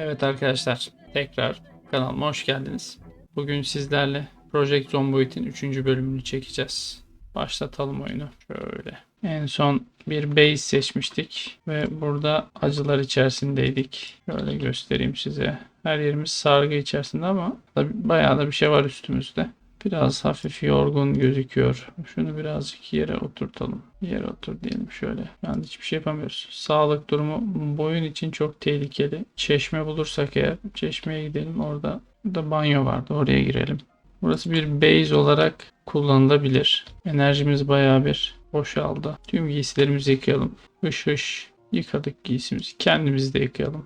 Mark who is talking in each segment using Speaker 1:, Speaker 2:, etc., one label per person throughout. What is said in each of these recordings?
Speaker 1: Evet arkadaşlar tekrar kanalıma hoş geldiniz. Bugün sizlerle Project Zomboid'in 3. bölümünü çekeceğiz. Başlatalım oyunu. Şöyle. En son bir base seçmiştik ve burada acılar içerisindeydik. Şöyle göstereyim size. Her yerimiz sargı içerisinde ama tabii bayağı da bir şey var üstümüzde. Biraz hafif yorgun gözüküyor. Şunu birazcık yere oturtalım. Yere otur diyelim şöyle. Yani hiçbir şey yapamıyoruz. Sağlık durumu boyun için çok tehlikeli. Çeşme bulursak eğer çeşmeye gidelim. Orada da banyo vardı. Oraya girelim. Burası bir base olarak kullanılabilir. Enerjimiz bayağı bir boşaldı. Tüm giysilerimizi yıkayalım. Hış hış yıkadık giysimizi. Kendimizi de yıkayalım.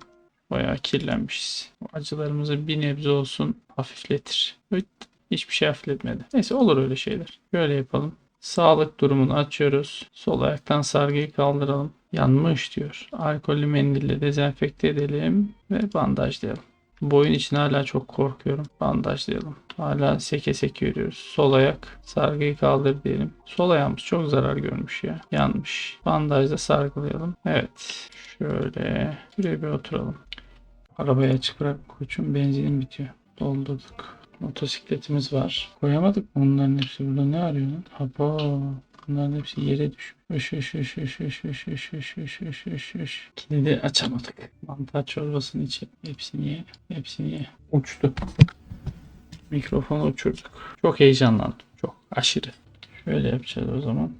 Speaker 1: Bayağı kirlenmişiz. Acılarımızı bir nebze olsun hafifletir. Hıt. Hiçbir şey hafifletmedi. Neyse olur öyle şeyler. Böyle yapalım. Sağlık durumunu açıyoruz. Sol ayaktan sargıyı kaldıralım. Yanmış diyor. Alkollü mendille dezenfekte edelim ve bandajlayalım. Boyun için hala çok korkuyorum. Bandajlayalım. Hala seke seke yürüyoruz. Sol ayak. Sargıyı kaldır diyelim. Sol ayağımız çok zarar görmüş ya. Yanmış. Bandajla sargılayalım. Evet. Şöyle. Şuraya bir oturalım. Arabayı açık bırak koçum. Benzinim bitiyor. Doldurduk. Motosikletimiz var. Koyamadık mı bunların hepsi burada ne arıyor lan? Hapa. Bunların hepsi yere düşmüş. Üş üş üş üş üş üş üş üş üş üş üş üş. Kilidi açamadık. Mantar çorbasını içelim. Hepsini ye. Hepsini ye. Uçtu. Mikrofonu uçurduk. Çok heyecanlandım. Çok aşırı. Şöyle yapacağız o zaman.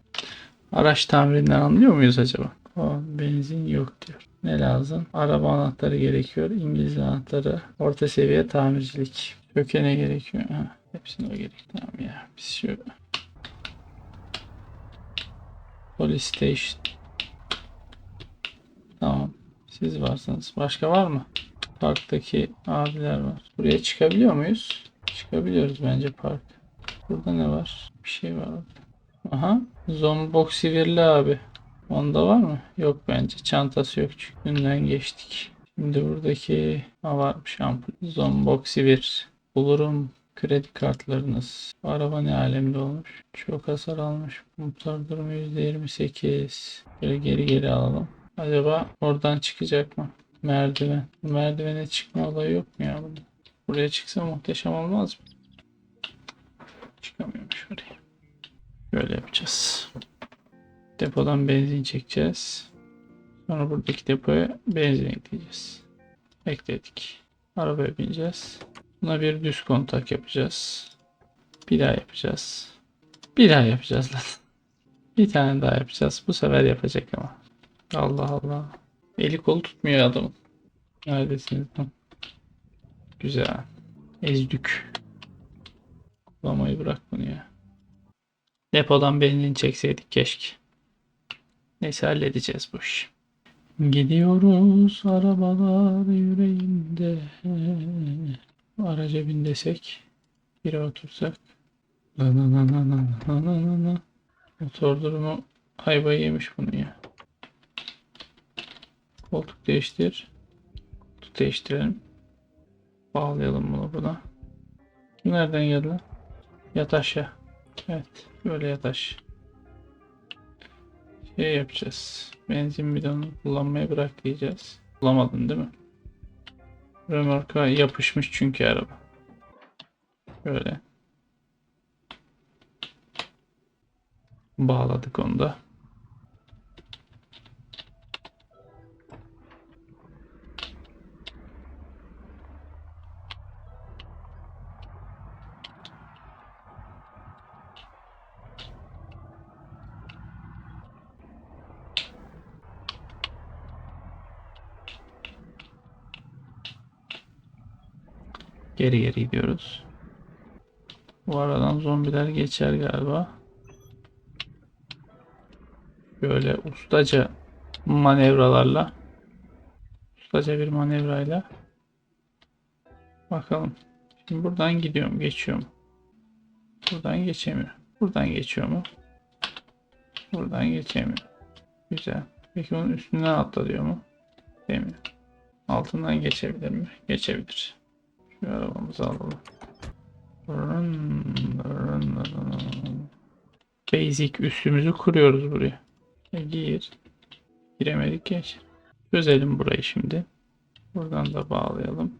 Speaker 1: Araç tamirinden anlıyor muyuz acaba? O benzin yok diyor. Ne lazım? Araba anahtarı gerekiyor. İngiliz anahtarı. Orta seviye tamircilik. Kökene gerekiyor. Ha, hepsine o gerek. Tamam ya. Biz şu Police station. Tamam. Siz varsınız. Başka var mı? Parktaki abiler var. Buraya çıkabiliyor muyuz? Çıkabiliyoruz bence park. Burada ne var? Bir şey var. orada. Aha. Zombox Sivirli abi. Onda var mı? Yok bence. Çantası yok çünkü. Ünden geçtik. Şimdi buradaki ha varmış ampul. Zombox Sivir. Bulurum. Kredi kartlarınız. Araba ne alemde olmuş. Çok hasar almış. Motor durumu %28. Böyle geri geri alalım. Acaba oradan çıkacak mı? Merdiven. Merdivene çıkma olayı yok mu ya bunda? Buraya çıksa muhteşem olmaz mı? Çıkamıyormuş oraya. Böyle yapacağız. Depodan benzin çekeceğiz. Sonra buradaki depoya benzin ekleyeceğiz. Ekledik. Arabaya bineceğiz. Buna bir düz kontak yapacağız. Bir daha yapacağız. Bir daha yapacağız lan. Bir tane daha yapacağız. Bu sefer yapacak ama. Allah Allah. Eli kolu tutmuyor adamın. Neredesiniz lan? Güzel. Ezdük. Kullanmayı bırak bunu ya. Depodan benzin çekseydik keşke. Neyse halledeceğiz bu işi. Gidiyoruz arabalar yüreğimde. Araca bin desek. Bire otursak. La la la la la la la la la. Motor durumu hayvayı yemiş bunu ya. Koltuk değiştir. Koltuk değiştirelim. Bağlayalım bunu buna. Bu nereden geldi lan? Yat aşağı. Evet. Böyle yat aşağı. Şey yapacağız. Benzin bidonu kullanmayı bırak diyeceğiz. Bulamadın değil mi? Römorka yapışmış çünkü araba. Böyle. Bağladık onu da. Geri geri gidiyoruz. Bu aradan zombiler geçer galiba. Böyle ustaca manevralarla ustaca bir manevrayla bakalım. Şimdi buradan gidiyorum, geçiyorum. Buradan geçemiyor. Buradan geçiyor mu? Buradan geçemiyor. Güzel. Peki onun üstünden atla mu? Demiyor. Altından geçebilir mi? Geçebilir. Arabamızı alalım. Rın, rın, rın. Basic üstümüzü kuruyoruz buraya. E, gir. Giremedik geç. Çözelim burayı şimdi. Buradan da bağlayalım.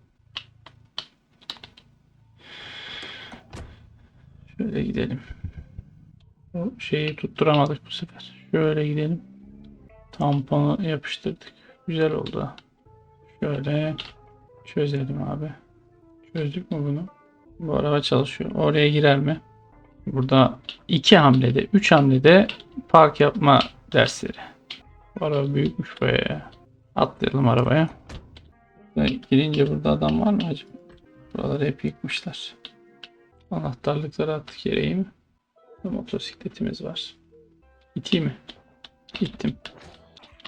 Speaker 1: Şöyle gidelim. O şeyi tutturamadık bu sefer. Şöyle gidelim. Tamponu yapıştırdık. Güzel oldu. Şöyle çözelim abi. Çözdük mü bunu? Bu araba çalışıyor. Oraya girer mi? Burada iki hamlede, üç hamlede park yapma dersleri. Bu araba büyükmüş ya. Atlayalım arabaya. Girince burada adam var mı acaba? Buraları hep yıkmışlar. Anahtarlıkları attık yere iyi mi? Motosikletimiz var. İteyim mi? Gittim.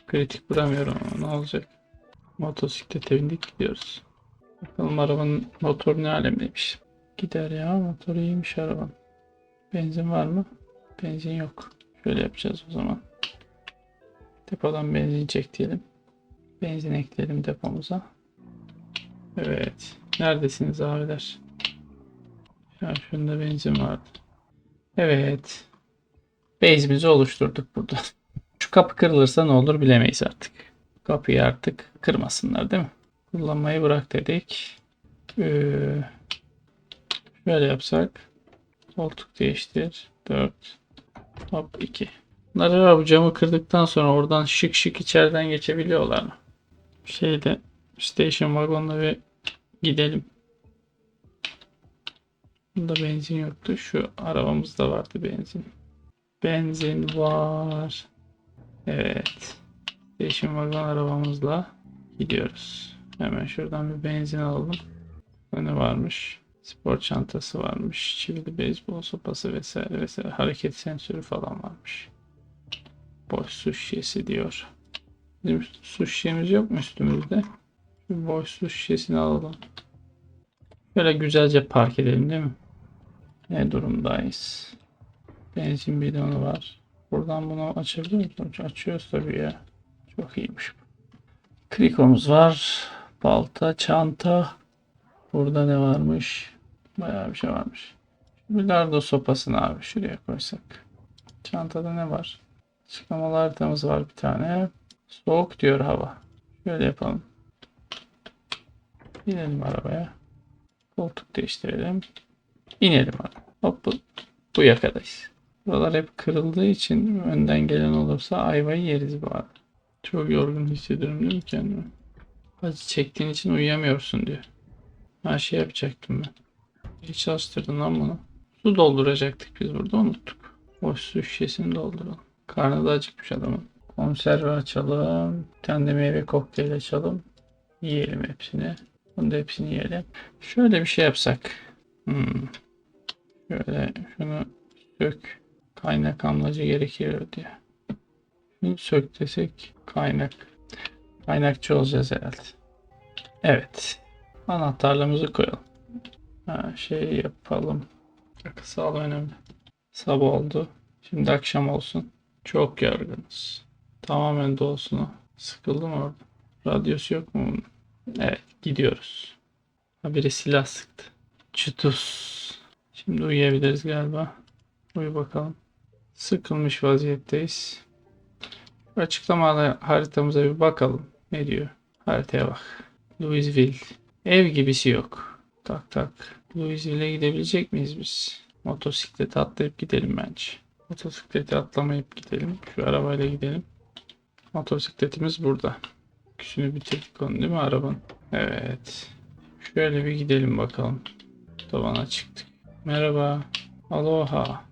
Speaker 1: Kritik vuramıyorum ama ne olacak? Motosiklete bindik gidiyoruz. Bakalım arabanın motoru ne alemdeymiş. Gider ya motoru iyiymiş arabanın. Benzin var mı? Benzin yok. Şöyle yapacağız o zaman. Depodan benzin çek diyelim. Benzin ekleyelim depomuza. Evet. Neredesiniz abiler? Ya şunda benzin vardı. Evet. Base'imizi oluşturduk burada. Şu kapı kırılırsa ne olur bilemeyiz artık. Kapıyı artık kırmasınlar değil mi? Kullanmayı bırak dedik. Ee, şöyle yapsak. Koltuk değiştir. 4. Hop 2. Bunlar bu camı kırdıktan sonra oradan şık şık içeriden geçebiliyorlar mı? Şeyde station wagonla bir gidelim. Bunda benzin yoktu. Şu arabamızda vardı benzin. Benzin var. Evet. Station wagon arabamızla gidiyoruz. Hemen şuradan bir benzin alalım. Ne varmış? Spor çantası varmış. Çivili beyzbol sopası vesaire vesaire. Hareket sensörü falan varmış. Boş su şişesi diyor. Bizim su şişemiz yok mu üstümüzde? Şu boş su şişesini alalım. Böyle güzelce park edelim değil mi? Ne durumdayız? Benzin bidonu var. Buradan bunu açabiliyor muyuz? Açıyoruz tabii ya. Çok iyiymiş bu. Krikomuz var. Balta, çanta. Burada ne varmış? Bayağı bir şey varmış. Bilardo sopasını abi şuraya koysak. Çantada ne var? Çıkamalı haritamız var bir tane. Soğuk diyor hava. Şöyle yapalım. Binelim arabaya. Koltuk değiştirelim. İnelim abi. Hop bu, bu yakadayız. Buralar hep kırıldığı için önden gelen olursa ayvayı yeriz bu arada. Çok yorgun hissediyorum değil mi kendimi? Acı çektiğin için uyuyamıyorsun diyor. Her şey yapacaktım ben. Hiç çalıştırdın lan bunu. Su dolduracaktık biz burada unuttuk. Boş su şişesini dolduralım. Karnı da acıkmış adamın. Konserve açalım. Bir tane de meyve kokteyl açalım. Yiyelim hepsini. Bunu da hepsini yiyelim. Şöyle bir şey yapsak. Hmm. Şöyle şunu sök. Kaynak amacı gerekiyor diye. Şunu sök desek kaynak. Kaynakçı olacağız herhalde. Evet. Anahtarlığımızı koyalım. Ha, şey yapalım. Akı sağlığı önemli. Sabah oldu. Şimdi akşam olsun. Çok yorgunuz. Tamamen dolsun. Sıkıldım orada. Radyosu yok mu? Evet gidiyoruz. Ha biri silah sıktı. Çutus. Şimdi uyuyabiliriz galiba. Uyu bakalım. Sıkılmış vaziyetteyiz. Şu Açıklamalı haritamıza bir bakalım. Ne diyor? Haritaya bak. Louisville. Ev gibisi yok. Tak tak. Louisville'e gidebilecek miyiz biz? Motosiklete atlayıp gidelim bence. Motosiklete atlamayıp gidelim. Şu arabayla gidelim. Motosikletimiz burada. Küsünü bitirdik onu değil mi arabanın? Evet. Şöyle bir gidelim bakalım. Tabana çıktık. Merhaba. Aloha.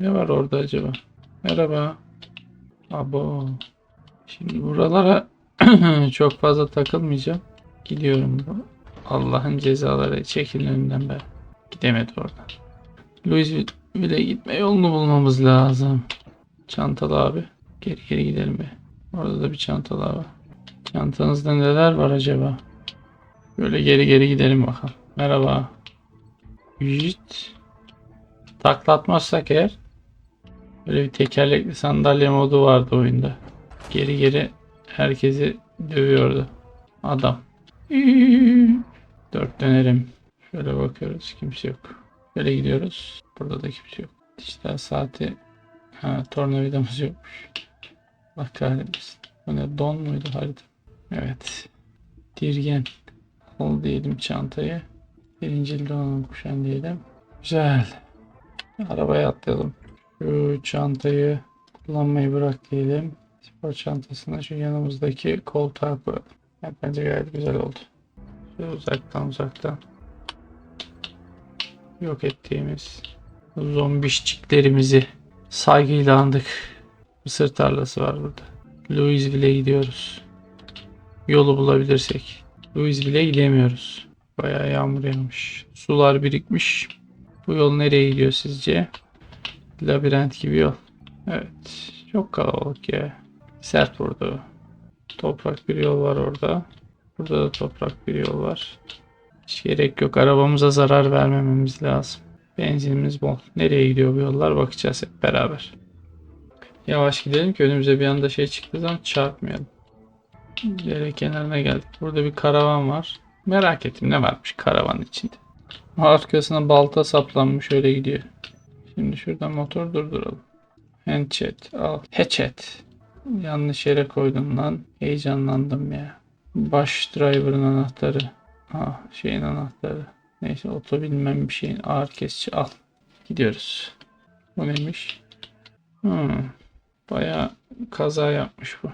Speaker 1: Ne var orada acaba? Merhaba. Abo. Şimdi buralara çok fazla takılmayacağım. Gidiyorum. Allah'ın cezaları çekilin önümden be. Gidemedi oradan. Louisville'e gitme yolunu bulmamız lazım. Çantalı abi. Geri geri gidelim be. Orada da bir çantalı abi. Çantanızda neler var acaba? Böyle geri geri gidelim bakalım. Merhaba. Jit. Taklatmazsak eğer böyle bir tekerlekli sandalye modu vardı oyunda. Geri geri herkesi dövüyordu. Adam. Dört dönerim. Şöyle bakıyoruz. Kimse yok. Böyle gidiyoruz. Burada da kimse yok. İşte saati ha, tornavidamız yokmuş. Allah kahretmesin. Bu ne don muydu harita? Evet. Dirgen. Al diyelim çantayı. Birinci donanım kuşan diyelim. Güzel. Arabaya atlayalım. Şu çantayı kullanmayı bırak diyelim. Spor çantasını şu yanımızdaki koltuğa koyalım. Evet, bence gayet güzel oldu. Şöyle uzaktan uzaktan yok ettiğimiz zombişçiklerimizi saygıyla andık. Mısır tarlası var burada. Louisville'e gidiyoruz. Yolu bulabilirsek. Louisville'e gidemiyoruz. Bayağı yağmur yağmış. Sular birikmiş. Bu yol nereye gidiyor sizce? Labirent gibi yol. Evet. Çok kalabalık ya. Sert vurdu. Toprak bir yol var orada. Burada da toprak bir yol var. Hiç gerek yok. Arabamıza zarar vermememiz lazım. Benzinimiz bol. Nereye gidiyor bu yollar bakacağız hep beraber. Yavaş gidelim ki önümüze bir anda şey çıktığı zaman çarpmayalım. Dere kenarına geldik. Burada bir karavan var. Merak ettim ne varmış karavanın içinde. Arkasına balta saplanmış öyle gidiyor. Şimdi şuradan motor durduralım. Handchat al. Hatchet. Yanlış yere koydum lan. Heyecanlandım ya. Baş driver'ın anahtarı. Ha şeyin anahtarı. Neyse oto bilmem bir şeyin ağır kesici al. Gidiyoruz. Bu neymiş? Hmm. Bayağı kaza yapmış bu.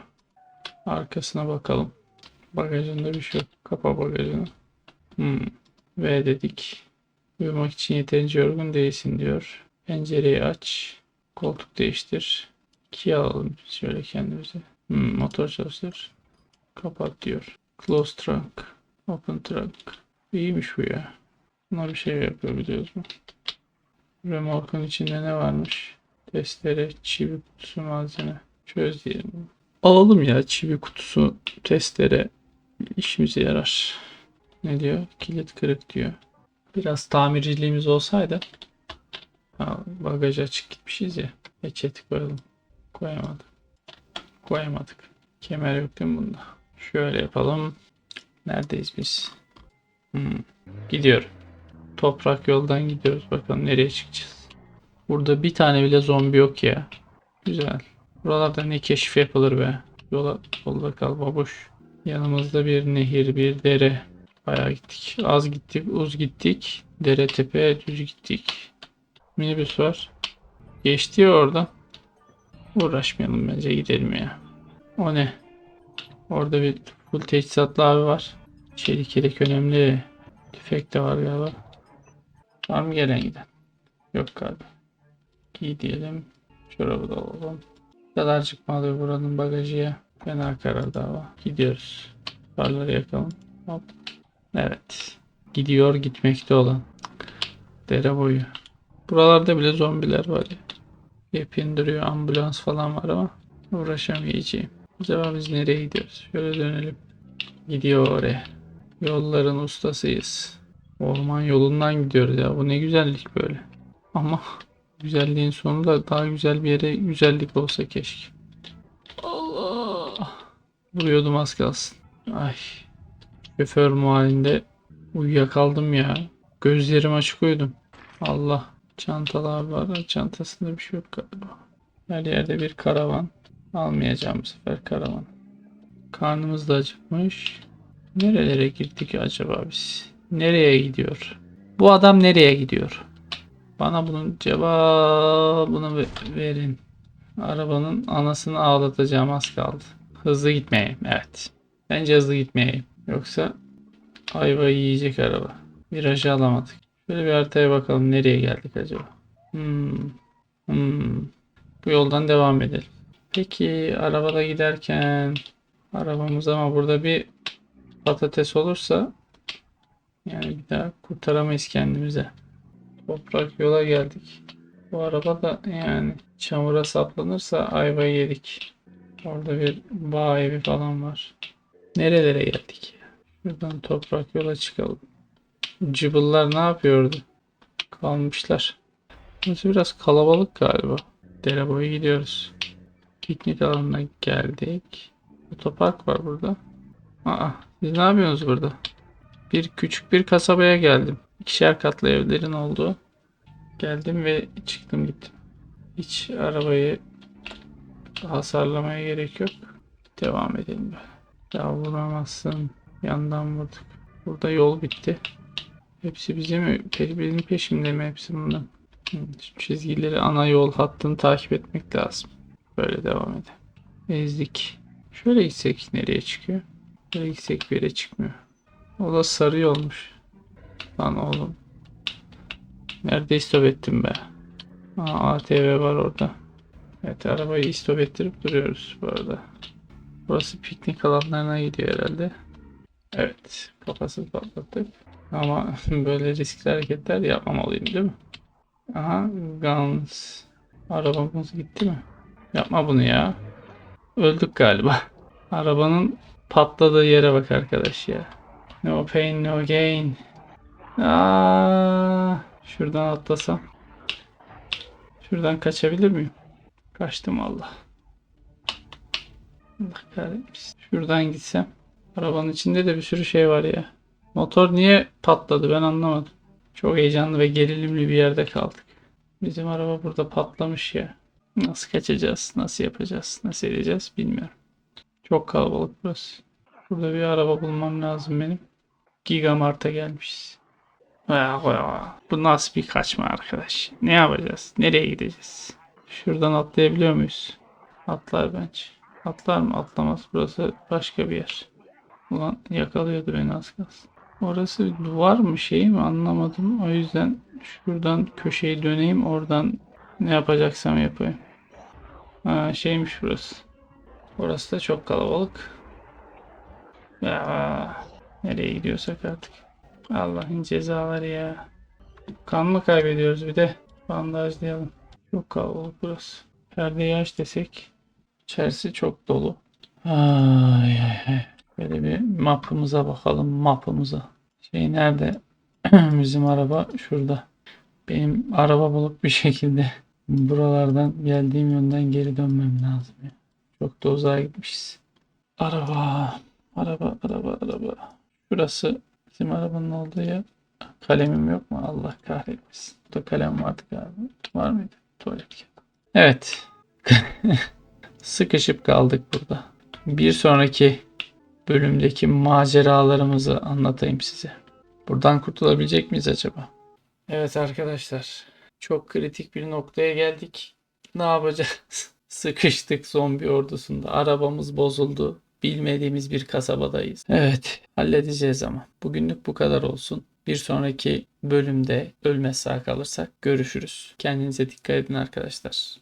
Speaker 1: Arkasına bakalım. Bagajında bir şey yok. Kapa bagajını. Hmm. V dedik. Uyumak için yeterince yorgun değilsin diyor. Pencereyi aç. Koltuk değiştir. Ki alalım şöyle kendimize. Hmm, motor çalıştır. Kapat diyor. Close trunk. Open trunk. İyiymiş bu ya. Buna bir şey yapabiliyoruz mu? Remorkun içinde ne varmış? Testere, çivi kutusu malzeme. Çöz diyelim. Alalım ya çivi kutusu, testere işimize yarar. Ne diyor? Kilit kırık diyor. Biraz tamirciliğimiz olsaydı. Ha, bagaj açık gitmişiz ya. Peçeti koyalım. Koyamadık. Koyamadık. Kemer yok değil mi bunda? Şöyle yapalım. Neredeyiz biz? Hmm. Gidiyorum. Toprak yoldan gidiyoruz. Bakalım nereye çıkacağız. Burada bir tane bile zombi yok ya. Güzel. Buralarda ne keşif yapılır be. Yola, yolda kal babuş. Yanımızda bir nehir, bir dere. Bayağı gittik. Az gittik, uz gittik. Dere tepe, düz gittik. Minibüs var. Geçti ya oradan. Uğraşmayalım bence gidelim ya. O ne? Orada bir full teçhizatlı abi var. Çelik yelek önemli. Tüfek de var galiba. Var mı gelen giden? Yok galiba. Giy diyelim. Çorabı da alalım. Ne kadar çıkma alıyor buranın bagajı ya. Fena karardı hava. Gidiyoruz. Farları yakalım. Hop. Evet. Gidiyor gitmekte olan. Dere boyu. Buralarda bile zombiler var ya. Hep indiriyor. Ambulans falan var ama uğraşamayacağım. Acaba biz nereye gidiyoruz? Şöyle dönelim. Gidiyor oraya. Yolların ustasıyız. Orman yolundan gidiyoruz ya. Bu ne güzellik böyle. Ama güzelliğin sonunda daha güzel bir yere güzellik olsa keşke. Allah. Vuruyordum az kalsın. Ay. Şoför muhalinde uyuyakaldım ya. Gözlerim açık uyudum. Allah. Çantalar var. Çantasında bir şey yok galiba. Her yerde bir karavan. Almayacağım bu sefer karavan. Karnımız da acıkmış. Nerelere girdik acaba biz? Nereye gidiyor? Bu adam nereye gidiyor? Bana bunun cevabını ve- verin. Arabanın anasını ağlatacağım az kaldı. Hızlı gitmeyeyim. Evet. Bence hızlı gitmeyeyim. Yoksa ayva yiyecek araba. Virajı alamadık. Şöyle bir haritaya bakalım nereye geldik acaba? Hmm. Hmm. Bu yoldan devam edelim. Peki arabada giderken arabamız ama burada bir patates olursa yani bir daha kurtaramayız kendimize. Toprak yola geldik. Bu araba da yani çamura saplanırsa ayvayı yedik. Orada bir bağ evi falan var. Nerelere geldik? Şuradan toprak yola çıkalım. Cıbıllar ne yapıyordu? Kalmışlar. Burası biraz kalabalık galiba. Dere boyu gidiyoruz. Piknik alanına geldik. Otopark var burada. Aa, siz ne yapıyorsunuz burada? Bir küçük bir kasabaya geldim. İkişer katlı evlerin olduğu. Geldim ve çıktım gittim. Hiç arabayı hasarlamaya gerek yok. Devam edelim. Ya vuramazsın. Yandan vurduk. Burada yol bitti. Hepsi bize mi? Benim peşimde mi hepsi bundan? Hı, Şu çizgileri ana yol hattını takip etmek lazım. Böyle devam edelim. Ezdik. Şöyle gitsek nereye çıkıyor? Böyle gitsek bir yere çıkmıyor. O da sarı yolmuş. Lan oğlum. Nerede istop ettim be? Aa, ATV var orada. Evet arabayı istop ettirip duruyoruz bu arada. Burası piknik alanlarına gidiyor herhalde. Evet kafasını patlattık. Ama böyle riskli hareketler yapmamalıyım değil mi? Aha Guns. Arabamız gitti mi? Yapma bunu ya. Öldük galiba. Arabanın patladığı yere bak arkadaş ya. No pain no gain. Aa, şuradan atlasam. Şuradan kaçabilir miyim? Kaçtım Allah. Allah kahretmesin. Şuradan gitsem. Arabanın içinde de bir sürü şey var ya. Motor niye patladı ben anlamadım. Çok heyecanlı ve gerilimli bir yerde kaldık. Bizim araba burada patlamış ya. Nasıl kaçacağız? Nasıl yapacağız? Nasıl edeceğiz? Bilmiyorum. Çok kalabalık burası. Burada bir araba bulmam lazım benim. Gigamart'a gelmişiz. Bu nasıl bir kaçma arkadaş? Ne yapacağız? Nereye gideceğiz? Şuradan atlayabiliyor muyuz? Atlar bence. Atlar mı? Atlamaz. Burası başka bir yer. Ulan yakalıyordu beni az kalsın. Orası duvar mı şey mi anlamadım. O yüzden şuradan köşeyi döneyim. Oradan ne yapacaksam yapayım. Ha, şeymiş burası. Orası da çok kalabalık. Ya, nereye gidiyorsak artık. Allah'ın cezaları ya. Kan mı kaybediyoruz bir de? Bandajlayalım. Çok kalabalık burası. Perdeyi aç desek. İçerisi çok dolu. Ay ay ay. Böyle bir mapımıza bakalım mapımıza. Şey nerede? Bizim araba şurada. Benim araba bulup bir şekilde buralardan geldiğim yönden geri dönmem lazım. ya. Çok da uzağa gitmişiz. Araba, araba, araba, araba. Şurası bizim arabanın olduğu yer. Kalemim yok mu? Allah kahretmesin. Burada kalem vardı galiba. Var mıydı? Tuvalet. Evet. Sıkışıp kaldık burada. Bir sonraki bölümdeki maceralarımızı anlatayım size. Buradan kurtulabilecek miyiz acaba? Evet arkadaşlar. Çok kritik bir noktaya geldik. Ne yapacağız? Sıkıştık zombi ordusunda. Arabamız bozuldu. Bilmediğimiz bir kasabadayız. Evet, halledeceğiz ama. Bugünlük bu kadar olsun. Bir sonraki bölümde ölmez sağ kalırsak görüşürüz. Kendinize dikkat edin arkadaşlar.